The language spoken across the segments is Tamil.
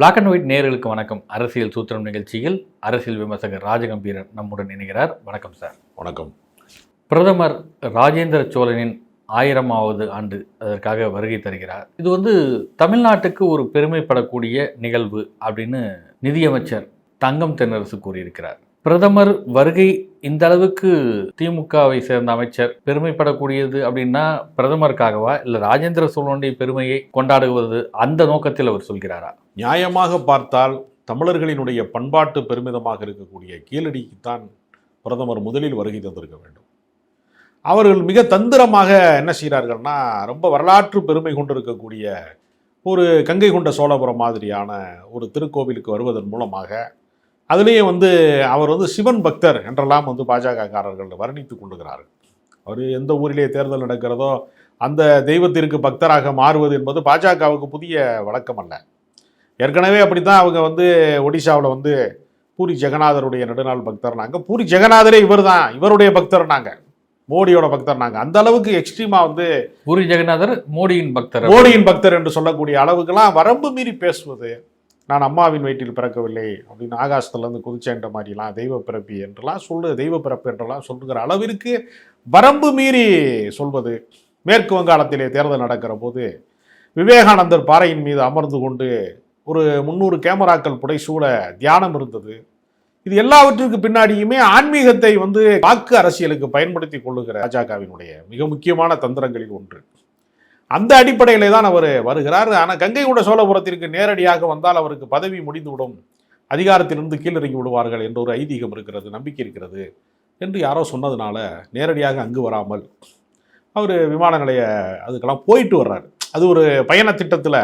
பிளாக் அண்ட் ஒயிட் நேயர்களுக்கு வணக்கம். அரசியல் சூத்திரம் நிகழ்ச்சியில் அரசியல் விமர்சகர் ராஜகம்பீரன் நம்முடன் இணைகிறார். வணக்கம் சார். வணக்கம். பிரதமர் ராஜேந்திர சோழனின் ஆயிரமாவது ஆண்டு அதற்காக வருகை தருகிறார். இது வந்து தமிழ்நாட்டுக்கு ஒரு பெருமைப்படக்கூடிய நிகழ்வு அப்படின்னு நிதியமைச்சர் தங்கம் தென்னரசு கூறியிருக்கிறார். பிரதமர் வருகை இந்த அளவுக்கு திமுகவை சேர்ந்த அமைச்சர் பெருமைப்படக்கூடியது அப்படின்னா பிரதமருக்காகவா? இல்லை ராஜேந்திர சோழனுடைய பெருமையை கொண்டாடுவது அந்த நோக்கத்தில் அவர் சொல்கிறாரா? நியாயமாக பார்த்தால் தமிழர்களினுடைய பண்பாட்டு பெருமிதமாக இருக்கக்கூடிய கீழடிக்குத்தான் பிரதமர் முதலில் வருகை தந்திருக்க வேண்டும். அவர்கள் மிக தந்திரமாக என்ன செய்கிறார்கள்னா ரொம்ப வரலாற்று பெருமை கொண்டிருக்கக்கூடிய ஒரு கங்கை கொண்ட சோழபுரம் மாதிரியான ஒரு திருக்கோவிலுக்கு வருவதன் மூலமாக அதுலேயும் வந்து அவர் வந்து சிவன் பக்தர் என்றெல்லாம் வந்து பாஜகக்காரர்கள் வர்ணித்து கொள்ளுகிறார்கள் அவர் எந்த ஊரிலே தேர்தல் நடக்கிறதோ அந்த தெய்வத்திற்கு பக்தராக மாறுவது என்பது பாஜகவுக்கு புதிய வழக்கம் அல்ல. ஏற்கனவே அப்படித்தான் அவங்க வந்து ஒடிஷாவில் வந்து பூரி ஜெகநாதருடைய நெடுநாள் பக்தர்னாங்க. பூரி ஜெகநாதரே இவர் தான் இவருடைய பக்தர்னாங்க. மோடியோட பக்தர்னாங்க. அந்த அளவுக்கு எக்ஸ்ட்ரீமா வந்து பூரி ஜெகநாதர் மோடியின் பக்தர். மோடியின் பக்தர் என்று சொல்லக்கூடிய அளவுக்கெல்லாம் வரம்பு மீறி பேசுவது நான் அம்மாவின் வயிற்றில் பிறக்கவில்லை அப்படின்னு ஆகாசத்துலேருந்து குதிச்சேன்ற மாதிரிலாம் தெய்வ பிறப்பி என்றெல்லாம் சொல்லு தெய்வ பிறப்பு என்றெல்லாம் சொல்லுகிற அளவிற்கு வரம்பு மீறி சொல்வது. மேற்கு வங்காளத்திலே தேர்தல் நடக்கிற போது விவேகானந்தர் பாறையின் மீது அமர்ந்து கொண்டு ஒரு முந்நூறு கேமராக்கள் புடைசூழ தியானம் இருந்தது. இது எல்லாவற்றுக்கு பின்னாடியுமே ஆன்மீகத்தை வந்து வாக்கு அரசியலுக்கு பயன்படுத்தி கொள்ளுகிற பாஜகவினுடைய மிக முக்கியமான தந்திரங்களில் ஒன்று. அந்த அடிப்படையிலே தான் அவர் வருகிறார். ஆனால் கங்கை கொண்ட சோழபுரத்திற்கு நேரடியாக வந்தால் அவருக்கு பதவி முடிந்துவிடும். அதிகாரத்திலிருந்து கீழிறங்கி விடுவார்கள் என்ற ஒரு ஐதீகம் இருக்கிறது நம்பிக்கை இருக்கிறது என்று யாரோ சொன்னதுனால நேரடியாக அங்கு வராமல் அவர் விமான நிலைய அதுக்கெல்லாம் போயிட்டு வர்றாரு. அது ஒரு பயண திட்டத்தில்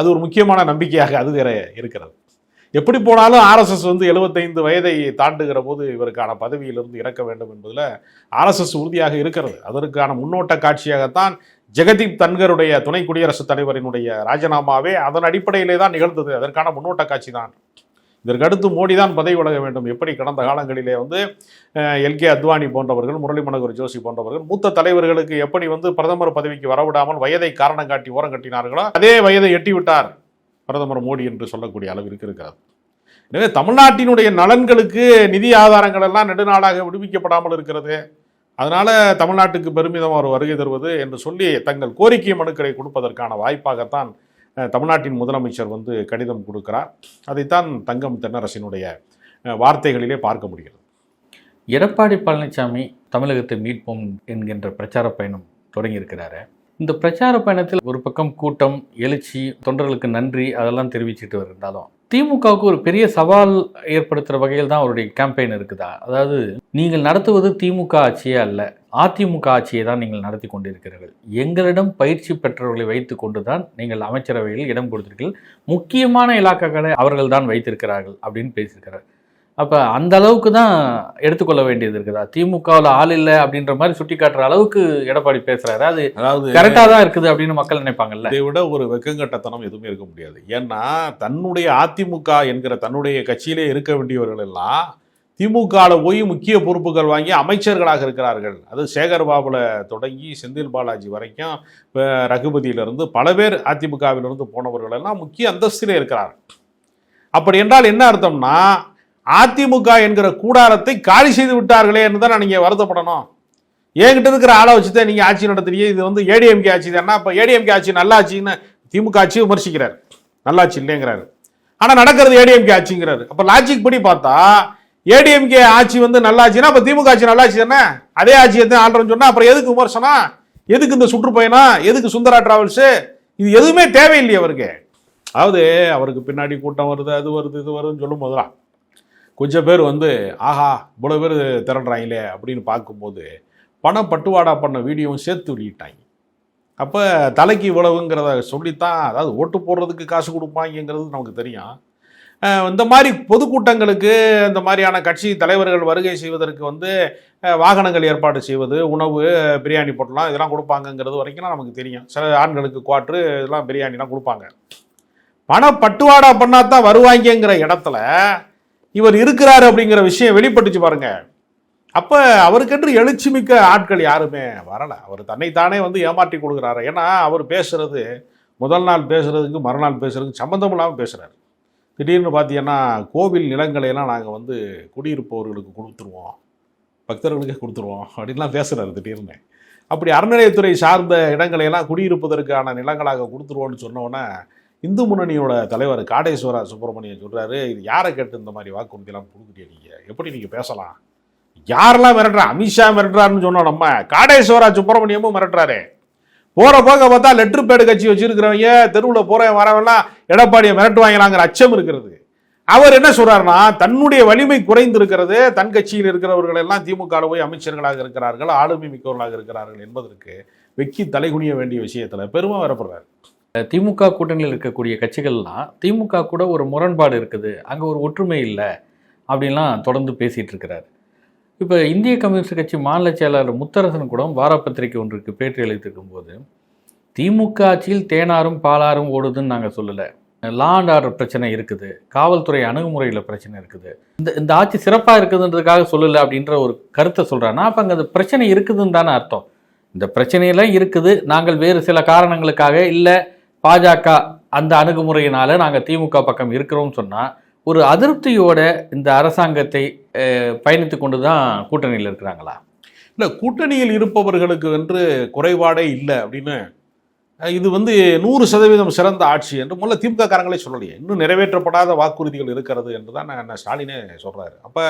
அது ஒரு முக்கியமான நம்பிக்கையாக அது வேற இருக்கிறது. எப்படி போனாலும் ஆர்எஸ்எஸ் வந்து 75 வயதை தாண்டுகிற போது இவருக்கான பதவியிலிருந்து இறக்க வேண்டும் என்பதில் ஆர்எஸ்எஸ் உறுதியாக இருக்கிறது. அதற்கான முன்னோட்ட காட்சியாகத்தான் ஜெகதீப் தன்கருடைய துணை குடியரசுத் தலைவரினுடைய ராஜினாமாவே அதன் அடிப்படையிலே தான் நிகழ்ந்தது. அதற்கான முன்னோட்ட காட்சி தான். இதற்கடுத்து மோடி தான் பதவி விலக வேண்டும். எப்படி கடந்த காலங்களிலே வந்து எல்கே அத்வானி போன்றவர்கள் முரளி மனோகர் ஜோஷி போன்றவர்கள் மூத்த தலைவர்களுக்கு எப்படி வந்து பிரதமர் பதவிக்கு வரவிடாமல் வயதை காரணம் காட்டி ஓரம் கட்டினார்களோ அதே வயதை எட்டிவிட்டார் பிரதமர் மோடி என்று சொல்லக்கூடிய அளவிற்கு இருக்கிறது. எனவே தமிழ்நாட்டினுடைய நலன்களுக்கு நிதி ஆதாரங்கள் எல்லாம் நெடுநாளாக விடுவிக்கப்படாமல் இருக்கிறது. அதனால் தமிழ்நாட்டுக்கு பெருமிதம் அவர் வருகை தருவது என்று சொல்லி தங்கள் கோரிக்கை மனுக்களை கொடுப்பதற்கான வாய்ப்பாகத்தான் தமிழ்நாட்டின் முதலமைச்சர் வந்து கடிதம் கொடுக்கிறார். அதைத்தான் தங்கம் தென்னரசினுடைய வார்த்தைகளிலே பார்க்க முடிகிறது. எடப்பாடி பழனிசாமி தமிழகத்தை மீட்போம் என்கின்ற பிரச்சார பயணம் தொடங்கியிருக்கிறாரு. இந்த பிரச்சார பயணத்தில் ஒரு பக்கம் கூட்டம் எழுச்சி தொண்டர்களுக்கு நன்றி அதெல்லாம் தெரிவிச்சுட்டு இருந்தாலும் திமுகவுக்கு ஒரு பெரிய சவால் ஏற்படுத்துகிற வகையில் தான் அவருடைய கேம்பெயின் இருக்குதா? அதாவது நீங்கள் நடத்துவது திமுக ஆட்சியே அல்ல அதிமுக ஆட்சியை தான் நீங்கள் நடத்தி கொண்டிருக்கிறீர்கள். எங்களிடம் பயிற்சி பெற்றவர்களை வைத்து கொண்டு தான் நீங்கள் அமைச்சரவையில் இடம் கொடுத்திருக்கீர்கள் முக்கியமான இலாக்காக்களை அவர்கள் தான் வைத்திருக்கிறார்கள் அப்படின்னு பேசியிருக்கிறார். அப்போ அந்த அளவுக்கு தான் எடுத்துக்கொள்ள வேண்டியது இருக்குதா. திமுகவில் ஆள் இல்லை அப்படின்ற மாதிரி சுட்டி காட்டுற அளவுக்கு எடப்பாடி பேசுறாரு. அது அதாவது கரெக்டாக தான் இருக்குது அப்படின்னு மக்கள் நினைப்பாங்கல்ல. இதை விட ஒரு வெக்கங்கட்டத்தனம் எதுவுமே இருக்க முடியாது. ஏன்னா தன்னுடைய அதிமுக என்கிற தன்னுடைய கட்சியிலே இருக்க வேண்டியவர்கள் எல்லாம் திமுகவில் போய் முக்கிய பொறுப்புகள் வாங்கி அமைச்சர்களாக இருக்கிறார்கள். அது சேகர் பாபுல தொடங்கி செந்தில் பாலாஜி வரைக்கும் இப்போ ரகுபதியிலிருந்து பல பேர் அதிமுகவிலிருந்து போனவர்கள் எல்லாம் முக்கிய அந்தஸ்திலே இருக்கிறார்கள். அப்படி என்றால் என்ன அர்த்தம்னா அதிமுக என்கிற கூடாரத்தை காலி செய்து விட்டார்களே என்று தான் நீங்கள் வருத்தப்படணும். என்கிட்ட இருக்கிற ஆளை வச்சு தான் நீங்கள் ஆட்சி நடத்துறீங்க. இது வந்து ஏடிஎம்கே ஆட்சி தானே. அப்போ ஏடிஎம்கே ஆட்சி நல்லா ஆட்சின்னு திமுக ஆட்சி விமர்சிக்கிறார். நல்லாட்சி இல்லைங்கிறாரு. ஆனால் நடக்கிறது ஏடிஎம்கே ஆட்சிங்கிறாரு. அப்போ லாஜிக் படி பார்த்தா ஏடிஎம்கே ஆட்சி வந்து நல்லாச்சுன்னா அப்போ திமுக ஆட்சி நல்லாச்சு தானே? அதே ஆட்சியை தான் ஆள்றோன்னு சொன்னால் அப்புறம் எதுக்கு விமர்சனம்? எதுக்கு இந்த சுற்றுப்பயணம்? எதுக்கு சுந்தரா டிராவல்ஸு இது எதுவுமே தேவையில்லையே அவருக்கு. அதாவது அவருக்கு பின்னாடி கூட்டம் வருது அது வருது இது வருதுன்னு சொல்லும் போதுலாம் கொஞ்சம் பேர் வந்து ஆஹா இவ்வளோ பேர் திரண்டுறாங்களே அப்படின்னு பார்க்கும்போது பணம் பட்டுவாடா பண்ண வீடியோவும் சேர்த்து வெளியிட்டாங்க. அப்போ தலைக்கு இவ்வளவுங்கிறத சொல்லித்தான் அதாவது ஓட்டு போடுறதுக்கு காசு கொடுப்பாங்கங்கிறது நமக்கு தெரியும். இந்த மாதிரி பொதுக்கூட்டங்களுக்கு இந்த மாதிரியான கட்சி தலைவர்கள் வருகை செய்வதற்கு வந்து வாகனங்கள் ஏற்பாடு செய்வது உணவு பிரியாணி போட்டலாம் இதெல்லாம் கொடுப்பாங்கங்கிறது வரைக்கும் நமக்கு தெரியும். சில ஆண்களுக்கு குவாட்ரு இதெல்லாம் பிரியாணிலாம் கொடுப்பாங்க. பணம் பட்டுவாடா பண்ணாதான் வருவாங்கங்கிற இடத்துல இவர் இருக்கிறார் அப்படிங்கிற விஷயம் வெளிப்பட்டுச்சு பாருங்க. அப்போ அவருக்கென்று எழுச்சி மிக்க ஆட்கள் யாருமே வரலை. அவர் தன்னைத்தானே வந்து ஏமாற்றி கொடுக்குறாரு ஏன்னா அவர் பேசுறது முதல் நாள் பேசுறதுக்கு மறுநாள் பேசுறதுக்கு சம்மந்தம் இல்லாமல் பேசுகிறாரு திடீர்னு பார்த்தீங்கன்னா கோவில் நிலங்களை எல்லாம் நாங்கள் வந்து குடியிருப்பவர்களுக்கு கொடுத்துருவோம். பக்தர்களுக்கே கொடுத்துருவோம். அப்படின்லாம் பேசுகிறாரு திடீர்னு. அப்படி அறநிலையத்துறை சார்ந்த இடங்களையெல்லாம் குடியிருப்பதற்கான நிலங்களாக கொடுத்துருவோன்னு சொன்னோன்னே இந்து முன்னணியோட தலைவர் காடேஸ்வர சுப்பிரமணியன் சொல்கிறாரு இது யாரை கேட்டு இந்த மாதிரி வாக்குறுதியெல்லாம் கொடுக்குறீங்க நீங்கள் எப்படி நீங்கள் பேசலாம்? யாரெல்லாம் மிரட்டுறா? அமித்ஷா மிரட்டுறாருன்னு சொன்னோம் நம்ம காடேஸ்வரா சுப்பிரமணியமும் மிரட்டுறாரு. போகிற போக பார்த்தா லெட்ரு பேடு கட்சி வச்சிருக்கிறவங்க தெருவில் போகிறவன் வரவெல்லாம் எடப்பாடியை மிரட்டுவாங்களாங்கிற அச்சம் இருக்கிறது. அவர் என்ன சொல்றாருன்னா தன்னுடைய வலிமை குறைந்து இருக்கிறது தன் கட்சியில் இருக்கிறவர்கள் எல்லாம் திமுக போய் அமைச்சர்களாக இருக்கிறார்கள் ஆளுமை மிக்கவர்களாக இருக்கிறார்கள் என்பதற்கு வெக்கி தலைகுனிய வேண்டிய விஷயத்தில் பெருமை வரப்படுறாரு. திமுக கூட்டணியில் இருக்கக்கூடிய கட்சிகள்லாம் திமுக கூட ஒரு முரண்பாடு இருக்குது அங்கே ஒரு ஒற்றுமை இல்லை அப்படின்லாம் தொடர்ந்து பேசிகிட்டு இருக்கிறாரு. இப்போ இந்திய கம்யூனிஸ்ட் கட்சி மாநில செயலாளர் முத்தரசன் கூட வாரப்பத்திரிகை ஒன்றுக்கு பேட்டி அளித்திருக்கும் போது திமுக ஆட்சியில் தேனாரும் பாலாரும் ஓடுதுன்னு நாங்கள் சொல்லலை. லா அண்ட் ஆர்டர் பிரச்சனை இருக்குது காவல்துறை அணுகுமுறையில் பிரச்சனை இருக்குது. இந்த இந்த ஆட்சி சிறப்பாக இருக்குதுன்றதுக்காக சொல்லலை அப்படின்ற ஒரு கருத்தை சொல்கிறாங்கன்னா அப்போ அங்கே அந்த பிரச்சனை இருக்குதுன்னு தானே அர்த்தம். இந்த பிரச்சனையெல்லாம் இருக்குது நாங்கள் வேறு சில காரணங்களுக்காக இல்லை பாஜக அந்த அணுகுமுறையினால நாங்கள் திமுக பக்கம் இருக்கிறோம்னு சொன்னால் ஒரு அதிருப்தியோட இந்த அரசாங்கத்தை பயணித்து கொண்டு தான் கூட்டணியில் இருக்கிறாங்களா? இல்லை கூட்டணியில் இருப்பவர்களுக்கு என்று குறைபாடே இல்லை அப்படின்னு இது வந்து நூறு சதவீதம் சிறந்த ஆட்சி என்று முதல்ல திமுக காரங்களே சொல்லலையே. இன்னும் நிறைவேற்றப்படாத வாக்குறுதிகள் இருக்கிறது என்று தான் நான் ஸ்டாலினே சொல்கிறாரு அப்போ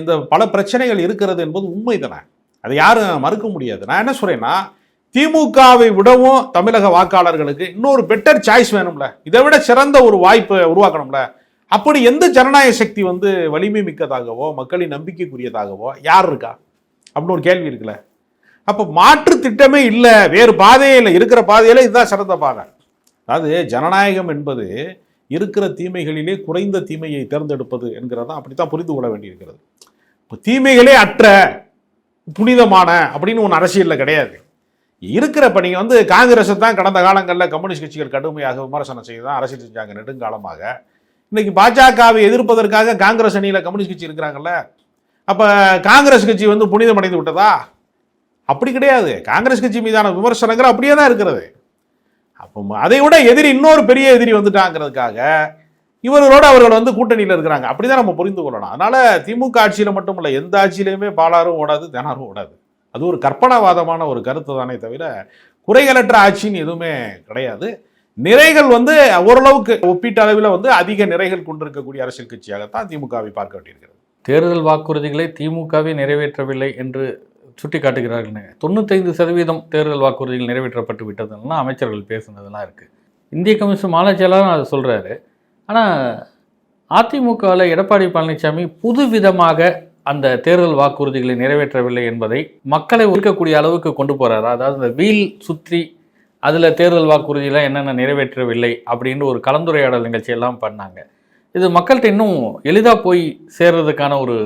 இந்த பல பிரச்சனைகள் இருக்கிறது என்பது உண்மைதானே? அதை யாரும் மறுக்க முடியாது. நான் என்ன சொல்கிறேன்னா திமுகவை விடவும் தமிழக வாக்காளர்களுக்கு இன்னொரு பெட்டர் சாய்ஸ் வேணும்ல. இதை விட சிறந்த ஒரு வாய்ப்பை உருவாக்கணும்ல. அப்படி எந்த ஜனநாயக சக்தி வந்து வலிமை மிக்கதாகவோ மக்களின் நம்பிக்கைக்குரியதாகவோ யார் இருக்கா? அப்படின்னு ஒரு கேள்வி இருக்குல்ல. அப்போ மாற்று திட்டமே இல்லை வேறு பாதையே இல்லை. இருக்கிற பாதையில் இதுதான் சிறந்த பாதை. அதாவது ஜனநாயகம் என்பது இருக்கிற தீமைகளிலே குறைந்த தீமையை தேர்ந்தெடுப்பது என்கிறதான் அப்படித்தான் புரிந்து கொள்ள வேண்டியிருக்கிறது. இப்போ தீமைகளே அற்ற புனிதமான அப்படின்னு ஒன்று அரசியலில் கிடையாது. இருக்கிற இப்போ நீங்கள் வந்து காங்கிரஸை தான் கடந்த காலங்களில் கம்யூனிஸ்ட் கட்சிகள் கடுமையாக விமர்சனம் செய்து தான் அரசியல் செஞ்சாங்க நெடுங்காலமாக. இன்றைக்கி பாஜகவை எதிர்ப்பதற்காக காங்கிரஸ் அணியில் கம்யூனிஸ்ட் கட்சி இருக்கிறாங்கல்ல. அப்போ காங்கிரஸ் கட்சி வந்து புனிதமடைந்து விட்டதா? அப்படி கிடையாது. காங்கிரஸ் கட்சி மீதான விமர்சனங்கள் அப்படியே தான் இருக்கிறது. அப்போ அதை விட எதிரி இன்னொரு பெரிய எதிரி வந்துட்டாங்கிறதுக்காக இவர்களோடு அவர்கள் வந்து கூட்டணியில் இருக்கிறாங்க. அப்படிதான் நம்ம புரிந்து கொள்ளலாம் அதனால் திமுக ஆட்சியில் மட்டும் இல்லை எந்த ஆட்சியிலையுமே பாலாரும் ஓடாது தினாரும் ஓடாது. அது ஒரு கற்பனாவாதமான ஒரு கருத்து தானே தவிர குறைகளற்ற ஆட்சின்னு எதுவுமே கிடையாது. நிறைகள் வந்து ஓரளவுக்கு ஒப்பீட்டு அளவில் வந்து அதிக நிறைகள் கொண்டிருக்கக்கூடிய அரசியல் கட்சியாகத்தான் திமுகவை பார்க்க வேண்டியிருக்கிறது. தேர்தல் வாக்குறுதிகளை திமுகவே நிறைவேற்றவில்லை என்று சுட்டி காட்டுகிறார்கள் தொண்ணூத்தைந்து சதவீதம் தேர்தல் வாக்குறுதிகள் நிறைவேற்றப்பட்டு விட்டதுலாம் அமைச்சர்கள் பேசுனதெல்லாம் இருக்குது இந்திய கம்யூனிஸ்ட் மாநில செயலாளரும் அதை சொல்கிறாரு ஆனால் அதிமுகவில் எடப்பாடி பழனிசாமி புது விதமாக அந்த தேர்தல் வாக்குறுதிகளை நிறைவேற்றவில்லை என்பதை மக்களை இருக்கக்கூடிய அளவுக்கு கொண்டு போறாரு? அதாவது இந்த வீல் சுற்றி அதில் தேர்தல் வாக்குறுதியெல்லாம் என்னென்ன நிறைவேற்றவில்லை அப்படின்னு ஒரு கலந்துரையாடல் நிகழ்ச்சியெல்லாம் பண்ணாங்க. இது மக்கள்கிட்ட இன்னும் எளிதாக போய் சேர்றதுக்கான ஒரு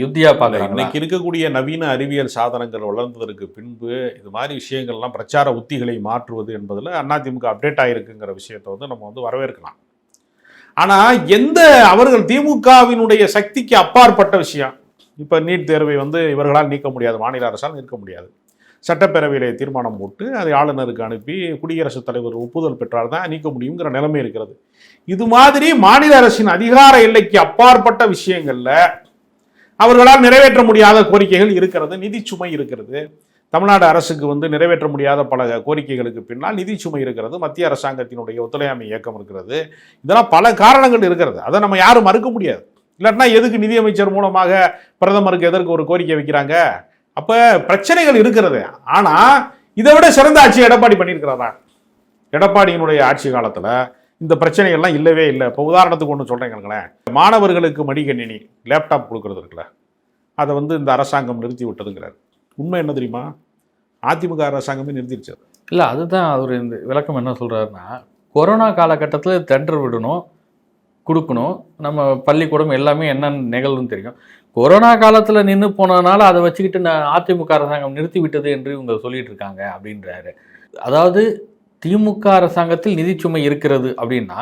யுத்தியா பார்க்குறாங்க இன்னைக்கு இருக்கக்கூடிய நவீன அறிவியல் சாதனங்கள் வளர்ந்ததற்கு பின்பு இது மாதிரி விஷயங்கள்லாம் பிரச்சார உத்திகளை மாற்றுவது என்பதில் அதிமுக அப்டேட் ஆயிருக்குங்கிற விஷயத்தை வந்து நம்ம வந்து வரவேற்கலாம். ஆனா எந்த அவர்கள் திமுகவினுடைய சக்திக்கு அப்பாற்பட்ட விஷயம்? இப்போ நீட் தேர்வை வந்து இவர்களால் நீக்க முடியாது மாநில அரசால் நிற்க முடியாது. சட்டப்பேரவையிலே தீர்மானம் போட்டு அதை ஆளுநருக்கு அனுப்பி குடியரசுத் தலைவர் ஒப்புதல் பெற்றால் தான் நீக்க முடியுங்கிற நிலைமை இருக்கிறது. இது மாதிரி மாநில அரசின் அதிகார எல்லைக்கு அப்பாற்பட்ட விஷயங்களில் அவர்களால் நிறைவேற்ற முடியாத கோரிக்கைகள் இருக்கிறது நிதி சுமை இருக்கிறது. தமிழ்நாடு அரசுக்கு வந்து நிறைவேற்ற முடியாத பல கோரிக்கைகளுக்கு பின்னால் நிதி சுமை இருக்கிறது மத்திய அரசாங்கத்தினுடைய ஒத்துழையாமை இயக்கம் இருக்கிறது. இதெல்லாம் பல காரணங்கள் இருக்கிறது. அதை நம்ம யாரும் மறுக்க முடியாது. இல்லாட்டினா எதுக்கு நிதியமைச்சர் மூலமாக பிரதமருக்கு எதற்கு ஒரு கோரிக்கை வைக்கிறாங்க? அப்ப பிரச்சனைகள் இருக்கிறது. ஆனா இதை விட சிறந்த ஆட்சி எடப்பாடி பண்ணியிருக்கிறாரா? எடப்பாடியினுடைய ஆட்சி காலத்துல இந்த பிரச்சனைகள்லாம் இல்லவே இல்லை. இப்போ உதாரணத்துக்கு ஒன்று சொல்கிறேங்களேன் மாணவர்களுக்கு மடிக்கணினி லேப்டாப் கொடுக்கறது இருக்குல்ல. அதை வந்து இந்த அரசாங்கம் நிறுத்தி விட்டதுங்கிறார். உண்மை என்ன தெரியுமா? அதிமுக அரசாங்கமே நிறுத்திடுச்சு இல்லை அதுதான் அவர் இந்த விளக்கம் என்ன சொல்கிறாருன்னா கொரோனா காலகட்டத்தில் டெண்டர் விடணும் கொடுக்கணும். நம்ம பள்ளிக்கூடம் எல்லாமே என்னென்ன நிகழ்வுன்னு தெரியும். கொரோனா காலத்தில் நின்று போனதுனால அதை வச்சுக்கிட்டு நான் அதிமுக அரசாங்கம் நிறுத்தி விட்டது என்று இவங்க சொல்லிட்டு இருக்காங்க அப்படின்றாரு. அதாவது திமுக அரசாங்கத்தில் நிதிச்சுமை இருக்கிறது அப்படின்னா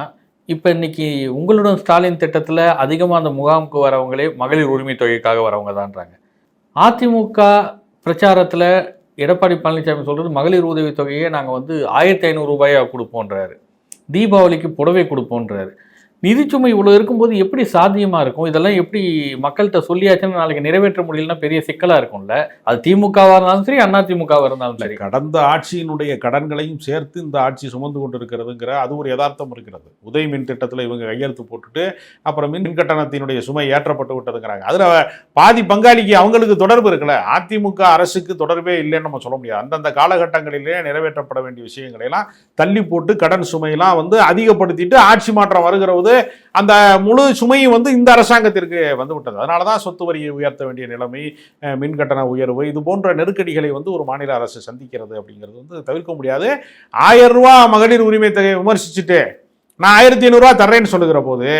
இப்போ இன்னைக்கு உங்களுடன் ஸ்டாலின் திட்டத்தில் அதிகமாக அந்த முகாமுக்கு வரவங்களே மகளிர் உரிமை தொகைக்காக வரவங்க தான்றாங்க அதிமுக பிரச்சாரத்தில் எடப்பாடி பழனிசாமி சொல்கிறது மகளிர் உதவித் தொகையை நாங்கள் வந்து ஆயிரத்தி ஐநூறு ரூபாயாக கொடுப்போன்றாரு தீபாவளிக்கு புடவை கொடுப்போன்றாரு நிதிச்சுமை இவ்வளவு இருக்கும்போது எப்படி சாத்தியமா இருக்கும்? இதெல்லாம் எப்படி மக்கள்கிட்ட சொல்லியாச்சுன்னு நாளைக்கு நிறைவேற்ற முடியலன்னா பெரிய சிக்கலா இருக்கும்ல. அது திமுகவா இருந்தாலும் சரி அண்ணா திமுகவா இருந்தாலும் சரி. கடந்த ஆட்சியினுடைய கடன்களையும் சேர்த்து இந்த ஆட்சி சுமந்து கொண்டிருக்கிறதுங்கிற அது ஒரு யதார்த்தம் இருக்கிறது. உதய் மின் திட்டத்தில் இவங்க கையெழுத்து போட்டுட்டு அப்புறம் மின் கட்டணத்தினுடைய சுமை ஏற்றப்பட்டு விட்டதுங்கிறாங்க. அதில் பாதி பங்காளிக்கு அவங்களுக்கு தொடர்பு இருக்குல்ல. அதிமுக அரசுக்கு தொடர்பே இல்லைன்னு நம்ம சொல்ல முடியாது. அந்தந்த காலகட்டங்களிலே நிறைவேற்றப்பட வேண்டிய விஷயங்களை எல்லாம் தள்ளி போட்டு கடன் சுமையெல்லாம் வந்து அதிகப்படுத்திட்டு ஆட்சி மாற்றம் வருகிற போது அந்த முழு சுமையும் வந்து இந்த அரசாங்கத்திற்கு வந்து விட்டது. அதனால தான் சொத்து வரியை உயர்த்த வேண்டிய நிலைமை மின் கட்டண உயர்வு இது போன்ற நெருக்கடிகளை வந்து ஒரு மாநில அரசு சந்திக்கிறது அப்படிங்கிறது வந்து தவிர்க்க முடியாது. ஆயிரம் ரூபா மகளிர் உரிமை தொகையை விமர்சிச்சுட்டு நான் ஆயிரத்தி ஐநூறுரூவா தர்றேன்னு சொல்லுகிற போது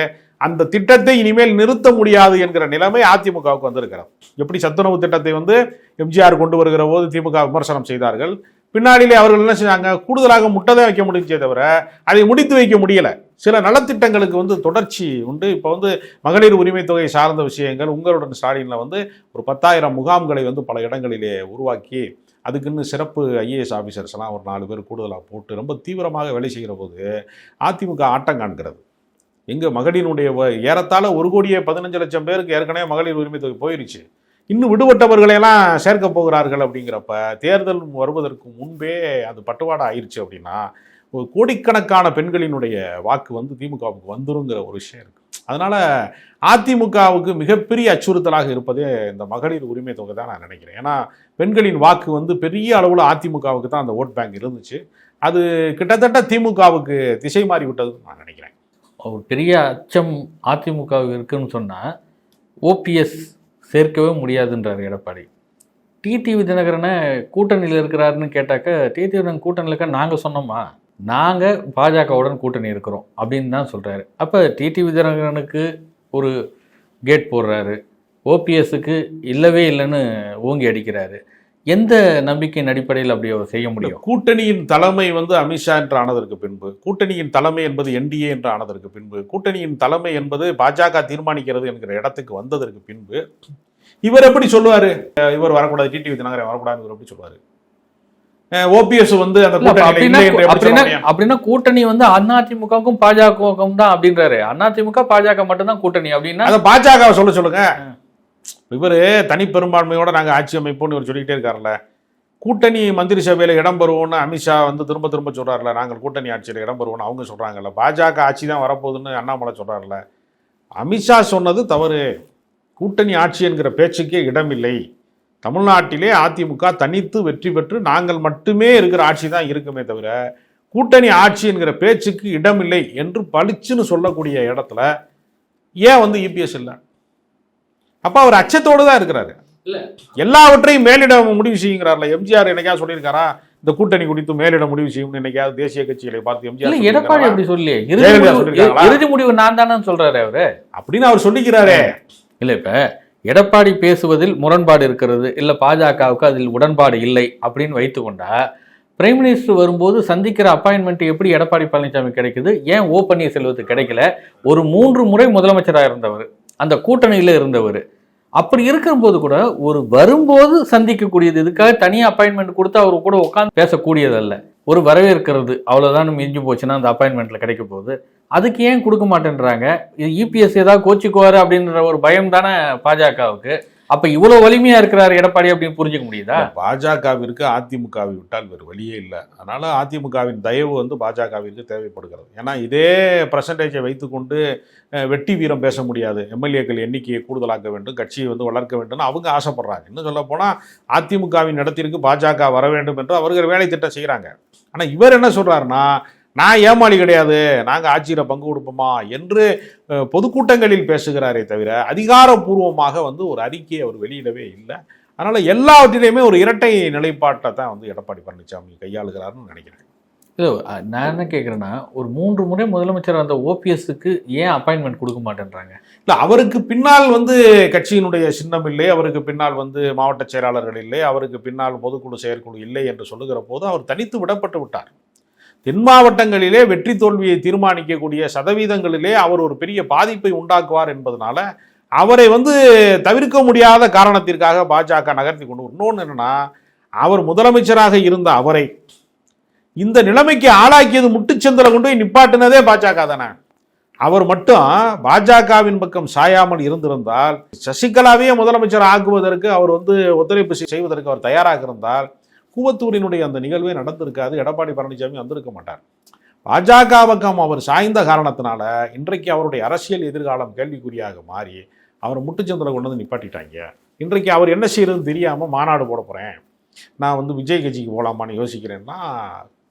அந்த திட்டத்தை இனிமேல் நிறுத்த முடியாது என்கிற நிலைமை அதிமுகவுக்கு வந்திருக்கிறது. எப்படி சத்துணவு திட்டத்தை வந்து எம்ஜிஆர் கொண்டு வருகிற போது திமுக விமர்சனம் செய்தார்கள்? பின்னாடியிலே அவர்கள் என்ன செஞ்சாங்க கூடுதலாக முட்டை வைக்க முடிஞ்சே தவிர அதை முடித்து வைக்க முடியல. சில நலத்திட்டங்களுக்கு வந்து தொடர்ச்சி உண்டு. இப்போ வந்து மகளிர் உரிமை தொகை சார்ந்த விஷயங்கள் உங்களுடன் ஸ்டாலினில் வந்து ஒரு பத்தாயிரம் முகாம்களை வந்து பல இடங்களிலே உருவாக்கி அதுக்குன்னு சிறப்பு ஐஏஎஸ் ஆஃபீஸர்ஸ்லாம் ஒரு நாலு பேர் கூடுதலாக போட்டு ரொம்ப தீவிரமாக வேலை செய்கிற போது அதிமுக ஆட்டம் காண்கிறது. எங்கள் மகளினுடைய வ- ஏறத்தாழ ஒரு கோடியே பதினஞ்சு லட்சம் பேருக்கு ஏற்கனவே மகளிர் உரிமை தொகை போயிருச்சு. இன்னும் விடுபட்டவர்களையெல்லாம் சேர்க்க போகிறார்கள் அப்படிங்கிறப்ப தேர்தல் வருவதற்கு முன்பே அது பட்டுவாடா ஆயிடுச்சு அப்படின்னா ஒரு கோடிக்கணக்கான பெண்களினுடைய வாக்கு வந்து திமுகவுக்கு வந்துருங்கிற ஒரு விஷயம் இருக்குது அதனால் அதிமுகவுக்கு மிகப்பெரிய அச்சுறுத்தலாக இருப்பதே இந்த மகளிர் உரிமை தொகை தான் நான் நினைக்கிறேன். ஏன்னா பெண்களின் வாக்கு வந்து பெரிய அளவில் அதிமுகவுக்கு தான் அந்த ஓட் பேங்க் இருந்துச்சு. அது கிட்டத்தட்ட திமுகவுக்கு திசை மாறி விட்டதுன்னு நான் நினைக்கிறேன். ஒரு பெரிய அச்சம் அதிமுகவுக்கு இருக்குன்னு சொன்னால் ஓபிஎஸ் சேர்க்கவே முடியாதுன்றார் எடப்பாடி. டிடிவி தினகரனை கூட்டணியில் இருக்கிறாருன்னு கேட்டாக்க டிடிவி தினகரன் கூட்டணியில் இருக்க? நாங்கள் சொன்னோமா? நாங்கள் பாஜகவுடன் கூட்டணி இருக்கிறோம் அப்படின்னு தான் சொல்கிறாரு அப்போ டிடிவி தினகரனுக்கு ஒரு கேட் போடுறாரு. ஓபிஎஸ்க்கு இல்லவே இல்லைன்னு ஓங்கி அடிக்கிறாரு. எந்த நம்பிக்கையின் அடிப்படையில் அப்படி அவர் செய்ய முடியும்? கூட்டணியின் தலைமை வந்து அமித்ஷா என்று ஆனதற்கு பின்பு கூட்டணியின் தலைமை என்பது என்டிஏ என்று ஆனதற்கு பின்பு கூட்டணியின் தலைமை என்பது பாஜக தீர்மானிக்கிறது என்கிற இடத்துக்கு வந்ததற்கு பின்பு இவர் எப்படி சொல்லுவாரு? இவர் வரக்கூடாது டிடிவி தினகரன் வரக்கூடாது இவர் எப்படி சொல்லுவாரு? ஓபிஎஸ் வந்து அந்த அப்படின்னா கூட்டணி வந்து அதிமுகவுக்கும் பாஜகவுக்கும் தான் அப்படின்றாரு. அதிமுக பாஜக மட்டும்தான் கூட்டணி அப்படின்னா அதை பாஜக சொல்ல சொல்லுங்க. இவர் தனிப்பெரும்பான்மையோடு நாங்கள் ஆட்சி அமைப்போம்னு இவர் சொல்லிக்கிட்டே இருக்காருல்ல. கூட்டணி மந்திரி சபையில் இடம் பெறுவோம்னு அமித்ஷா வந்து திரும்ப திரும்ப சொல்றாருல நாங்கள் கூட்டணி ஆட்சியில் இடம் பெறுவோம்னு அவங்க சொல்கிறாங்கல்ல பாஜக ஆட்சி தான் வரப்போகுதுன்னு அண்ணாமலை சொல்கிறார்ல அமித்ஷா சொன்னது தவறு. கூட்டணி ஆட்சி என்கிற பேச்சுக்கே இடமில்லை. தமிழ்நாட்டிலே அதிமுக தனித்து வெற்றி பெற்று நாங்கள் மட்டுமே இருக்கிற ஆட்சி தான் இருக்குமே தவிர கூட்டணி ஆட்சி என்கிற பேச்சுக்கு இடமில்லை என்று பளிச்சுன்னு சொல்லக்கூடிய இடத்துல ஏன் வந்து இபிஎஸ் இல்லை? அப்ப அவர் அச்சத்தோடு தான் இருக்கிறாரு. இல்ல. எல்லாவற்றையும் மேலிட முடிவு செய்யுங்கிறார்ல. எம்ஜிஆர் என்னைக்கா சொல்லியிருக்காரா? இந்த கூட்டணி குறித்து மேலிட முடிவு செய்யும் என்னைக்காவது தேசிய கட்சிகளை பார்த்து இல்ல எம்ஜிஆர் எடப்பாடி? அப்படி சொல்லி? இறுதி முடிவு நான் தானே சொல்றாரு அவரு. அப்படின்னு அவர் சொல்லிக்கிறாரே. இல்ல இப்ப எடப்பாடி பேசுவதில் முரண்பாடு இருக்கிறது இல்ல பாஜகவுக்கு அதில் உடன்பாடு இல்லை அப்படின்னு வைத்துக்கொண்டா பிரைம் மினிஸ்டர் வரும்போது சந்திக்கிற அப்பாயின்மெண்ட் எப்படி எடப்பாடி பழனிசாமி கிடைக்குது? ஏன் ஓ பன்னீர்செல்வத்துக்கு கிடைக்கல? ஒரு மூன்று முறை முதலமைச்சராக இருந்தவர் அந்த கூட்டணியில இருந்தவர். அப்படி இருக்கும்போது கூட ஒரு வரும்போது சந்திக்கக்கூடியது இதுக்காக தனியாக அப்பாயின்மெண்ட் கொடுத்து அவர் கூட உட்காந்து பேசக்கூடியதல்ல. ஒரு வரவேற்கிறது அவ்வளோதான் மிஞ்சி போச்சுன்னா அந்த அப்பாயின்மெண்ட்டில் கிடைக்க போகுது. அதுக்கு ஏன் கொடுக்க மாட்டேன்றாங்க? இது யூபிஎஸ்சி ஏதாவது கோச்சிக்குவார் அப்படின்ற ஒரு பயம் தானே பாஜகவுக்கு. அப்ப இவ்வளவு வலிமையா இருக்கிறார் எடப்பாடி அப்படின்னு புரிஞ்சுக்க முடியுதா? பாஜகவிற்கு அதிமுகவை விட்டால் வேறு வழியே இல்லை. அதனால அதிமுகவின் தயவு வந்து பாஜகவிற்கு தேவைப்படுகிறது. ஏன்னா இதே பர்சன்டேஜை வைத்துக்கொண்டு வெட்டி வீரம் பேச முடியாது. எம்எல்ஏக்கள் எண்ணிக்கையை கூடுதலாக்க வேண்டும் கட்சியை வந்து வளர்க்க வேண்டும்னு அவங்க ஆசைப்படுறாங்க. இன்னும் சொல்ல போனால் அதிமுகவின் இடத்திற்கு பாஜக வர வேண்டும் என்று அவர்கள் வேலை திட்டம் செய்கிறாங்க ஆனால் இவர் என்ன சொல்றாருன்னா நான் ஏமாளி கிடையாது. நாங்கள் ஆட்சியில் பங்கு கொடுப்போமா என்று பொதுக்கூட்டங்களில் பேசுகிறாரே தவிர அதிகாரப்பூர்வமாக வந்து ஒரு அறிக்கையை அவர் வெளியிடவே இல்லை. அதனால எல்லாவற்றிலையுமே ஒரு இரட்டை நிலைப்பாட்டை தான் வந்து எடப்பாடி பழனிசாமி கையாளுகிறாருன்னு நினைக்கிறேன். இல்ல நான் என்ன கேட்குறேன்னா ஒரு மூன்று முறை முதலமைச்சர் அந்த ஓபிஎஸ்க்கு ஏன் அப்பாயின்மெண்ட் கொடுக்க மாட்டேன்றாங்க? இல்லை அவருக்கு பின்னால் வந்து கட்சியினுடைய சின்னம் இல்லை அவருக்கு பின்னால் வந்து மாவட்ட செயலாளர்கள் இல்லை அவருக்கு பின்னால் பொதுக்குழு செயற்குழு இல்லை என்று சொல்லுகிற போது அவர் தனித்து விடப்பட்டு விட்டார். தென் மாவட்டங்களிலே வெற்றி தோல்வியை தீர்மானிக்கக்கூடிய சதவீதங்களிலே அவர் ஒரு பெரிய பாதிப்பை உண்டாக்குவார் என்பதனால அவரை வந்து தவிர்க்க முடியாத காரணத்திற்காக பாஜக நகர்த்தி கொண்டு இன்னொன்று என்னன்னா அவர் முதலமைச்சராக இருந்த அவரை இந்த நிலைமைக்கு ஆளாக்கியது முட்டுச்சந்தில கொண்டு போய் நிப்பாட்டினதே பாஜக தானே. அவர் மட்டும் பாஜகவின் பக்கம் சாயாமல் இருந்திருந்தால் சசிகலாவையே முதலமைச்சர் ஆக்குவதற்கு அவர் வந்து ஒத்துழைப்பு செய்வதற்கு அவர் தயாராக இருந்தால் கூவத்தூரினுடைய அந்த நிகழ்வே நடந்திருக்காது. எடப்பாடி பழனிசாமி வந்திருக்க மாட்டார். பாஜக பக்கம் அவர் சாய்ந்த காரணத்தினால இன்றைக்கு அவருடைய அரசியல் எதிர்காலம் கேள்விக்குறியாக மாறி அவரை முட்டுச்சந்தில் கொண்டு வந்து நிப்பாட்டிட்டாங்க. இன்றைக்கு அவர் என்ன செய்யறதுன்னு தெரியாமல் மாநாடு போட போகிறேன் நான் வந்து விஜய் கட்சிக்கு போகலாமான்னு யோசிக்கிறேன்னா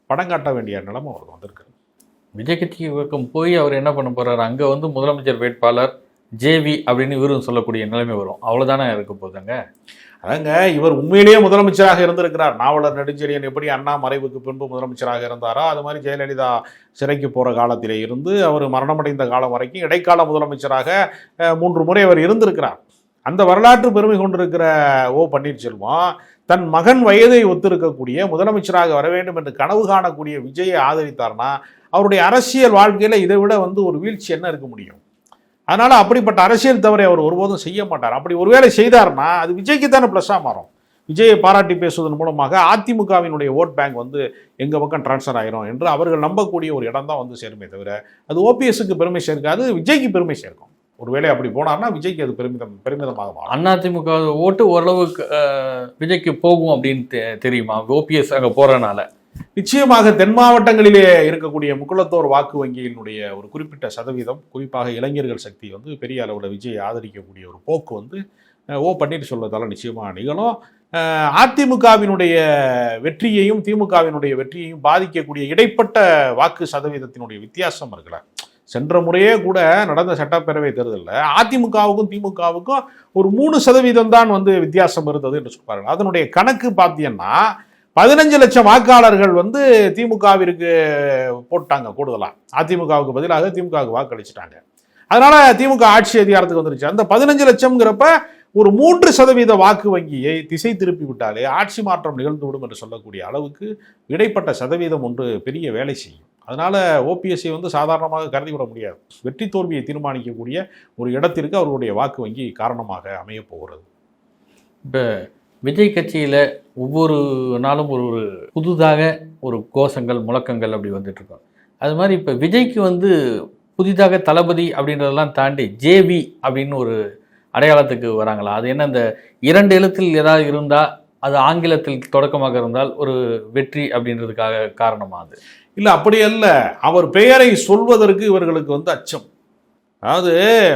படம் காட்ட வேண்டிய நிலைமை அவருக்கு வந்திருக்கு. விஜய் கட்சிக்கு பக்கம் போய் அவர் என்ன பண்ண போகிறார் அங்கே வந்து முதலமைச்சர் வேட்பாளர் ஜேவி அப்படின்னு இவரும் சொல்லக்கூடிய நிலைமை வரும். அவ்வளோதானே இருக்க போகுதுங்க? அதாங்க இவர் உண்மையிலேயே முதலமைச்சராக இருந்திருக்கிறார். நாவலர் நெடுஞ்செழியன் எப்படி அண்ணா மறைவுக்கு பின்பு முதலமைச்சராக இருந்தாரோ அது மாதிரி ஜெயலலிதா சிறைக்கு போகிற காலத்திலே இருந்து அவர் மரணமடைந்த காலம் வரைக்கும் இடைக்கால முதலமைச்சராக மூன்று முறை அவர் இருந்திருக்கிறார். அந்த வரலாற்று பெருமை கொண்டிருக்கிற ஓ பன்னீர்செல்வம் தன் மகன் வயதை ஒத்திருக்கக்கூடிய முதலமைச்சராக வர வேண்டும் என்று கனவு காணக்கூடிய விஜயை ஆதரித்தார்னா அவருடைய அரசியல் வாழ்க்கையில் இதை விட வந்து ஒரு வீழ்ச்சி என்ன இருக்க முடியும்? அதனால் அப்படிப்பட்ட அரசியல் தவறை அவர் ஒருபோதும் செய்ய மாட்டார். அப்படி ஒருவேளை செய்தார்னா அது விஜய்க்கு தானே ப்ளஸ்ஸாக மாறும். விஜயை பாராட்டி பேசுவதன் மூலமாக அதிமுகவினுடைய ஓட் பேங்க் வந்து எங்கள் பக்கம் ட்ரான்ஸ்ஃபர் ஆகிரும் என்று அவர்கள் நம்பக்கூடிய ஒரு இடம் தான் வந்து சேருமே தவிர அது ஓபிஎஸ்க்கு பெருமை சேர்க்காது விஜய்க்கு பெருமை சேர்க்கும். ஒருவேளை அப்படி போனார்னா விஜய்க்கு அது பெருமிதம் பெருமிதமாக அதிமுக ஓட்டு ஓரளவுக்கு விஜய்க்கு போகும் அப்படின்னு தெ- தெரியுமா? ஓபிஎஸ் அங்கே போகிறனால நிச்சயமாக தென் மாவட்டங்களிலே இருக்கக்கூடிய முக்குளத்தோர் வாக்கு வங்கியினுடைய ஒரு குறிப்பிட்ட சதவீதம் குறிப்பாக இளைஞர்கள் சக்தி வந்து பெரிய அளவில் விஜயை ஆதரிக்கக்கூடிய ஒரு போக்கு வந்து ஓ ஓ பன்னீர்செல்வத்தால் நிச்சயமாக நிகழும். அதிமுகவினுடைய வெற்றியையும் திமுகவினுடைய வெற்றியையும் பாதிக்கக்கூடிய இடைப்பட்ட வாக்கு சதவீதத்தினுடைய வித்தியாசம் இருக்குல்ல. சென்ற முறையே கூட நடந்த சட்டப்பேரவை தேர்தலில் அதிமுகவுக்கும் திமுகவுக்கும் ஒரு மூணு சதவீதம் தான் வந்து வித்தியாசம் இருந்தது என்று சொல்வார்கள். அதனுடைய கணக்கு பார்த்தீங்கன்னா பதினஞ்சு லட்சம் வாக்காளர்கள் வந்து திமுகவிற்கு போட்டாங்க கூடுதலாக அதிமுகவுக்கு பதிலாக திமுகவுக்கு வாக்களிச்சிட்டாங்க. அதனால திமுக ஆட்சி அதிகாரத்துக்கு வந்துருச்சு. அந்த பதினஞ்சு லட்சம்ங்கிறப்ப ஒரு மூன்று சதவீத வாக்கு வங்கியை திசை திருப்பி விட்டாலே ஆட்சி மாற்றம் நிகழ்ந்துவிடும் என்று சொல்லக்கூடிய அளவுக்கு இடைப்பட்ட சதவீதம் ஒன்று பெரிய வேலை செய்யும். அதனால் ஓபிஎஸ்சி வந்து சாதாரணமாக கருதிவிட முடியாது. வெற்றி தோல்வியை தீர்மானிக்கக்கூடிய ஒரு இடத்திற்கு அவருடைய வாக்கு வங்கி காரணமாக அமையப் போகிறது. இப்போ விஜய் கட்சியில் ஒவ்வொரு நாளும் ஒரு ஒரு புதுதாக ஒரு கோஷங்கள் முழக்கங்கள் அப்படி வந்துட்டுருக்கோம். அது மாதிரி இப்போ விஜய்க்கு வந்து புதிதாக தளபதி அப்படின்றதெல்லாம் தாண்டி ஜேவி அப்படின்னு ஒரு அடையாளத்துக்கு வராங்களா? அது என்ன அந்த இரண்டு எழுத்தில் ஏதாவது இருந்தால் அது ஆங்கிலத்தில் தொடக்கமாக இருந்தால் ஒரு வெற்றி அப்படின்றதுக்காக காரணமா அது? இல்லை அப்படி அல்ல. அவர் பெயரை சொல்வதற்கு இவர்களுக்கு வந்து அச்சம். அதாவது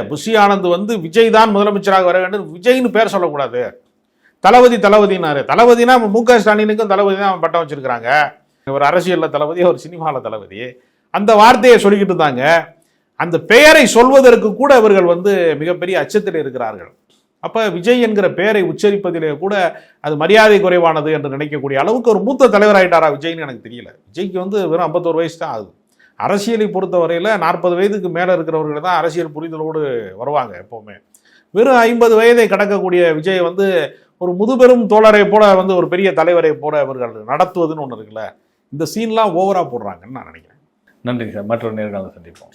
புஷி ஆனந்த் வந்து விஜய் தான் முதலமைச்சராக வர வேண்டும். விஜய்னு பேர் சொல்லக்கூடாது. தளபதி தளபதினாரு. தளபதினா மு க. ஸ்டாலினுக்கும் தளபதி தான் அவன் பட்டம் வச்சிருக்கிறாங்க. ஒரு அரசியலில் தளபதி ஒரு சினிமாவில் தளபதி. அந்த வார்த்தையை சொல்லிக்கிட்டு இருந்தாங்க அந்த பெயரை சொல்வதற்கு கூட இவர்கள் வந்து மிகப்பெரிய அச்சத்தில் இருக்கிறார்கள். அப்போ விஜய் என்கிற பெயரை உச்சரிப்பதிலே கூட அது மரியாதை குறைவானது என்று நினைக்கக்கூடிய அளவுக்கு ஒரு மூத்த தலைவராயிட்டாரா விஜய்னு எனக்கு தெரியல. விஜய்க்கு வந்து வெறும் ஐம்பத்தோரு வயசு தான் ஆகுது. அரசியலை பொறுத்தவரையில் நாற்பது வயதுக்கு மேலே இருக்கிறவர்கள் தான் அரசியல் புரிதலோடு வருவாங்க எப்போவுமே. வெறும் ஐம்பது வயதை கடக்கக்கூடிய விஜய் வந்து ஒரு முதுபெரும் தோழரை போல வந்து ஒரு பெரிய தலைவரை போல இவர்கள் நடத்துவதுன்னு ஒன்று இருக்குல்ல இந்த சீன்லாம் ஓவராக போடுறாங்கன்னு நான் நினைக்கிறேன். நன்றி சார். மற்றொரு நேர்காணல் சந்திப்போம்.